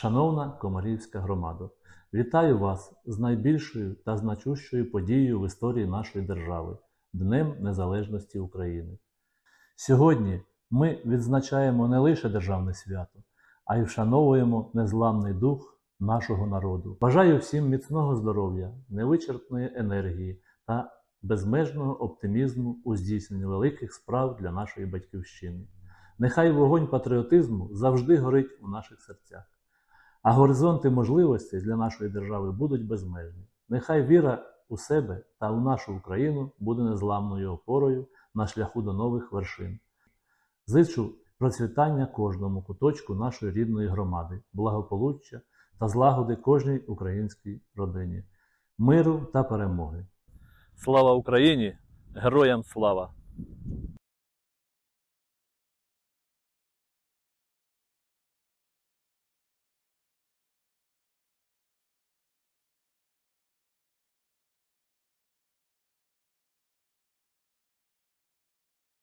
Шановна Комарівська громада, вітаю вас з найбільшою та значущою подією в історії нашої держави Днем Незалежності України. Сьогодні ми відзначаємо не лише державне свято, а й вшановуємо незламний дух нашого народу. Бажаю всім міцного здоров'я, невичерпної енергії та безмежного оптимізму у здійсненні великих справ для нашої батьківщини. Нехай вогонь патріотизму завжди горить у наших серцях, а горизонти можливостей для нашої держави будуть безмежні. Нехай віра у себе та у нашу Україну буде незламною опорою на шляху до нових вершин. Зичу процвітання кожному куточку нашої рідної громади, благополуччя та злагоди кожній українській родині, миру та перемоги. Слава Україні! Героям слава!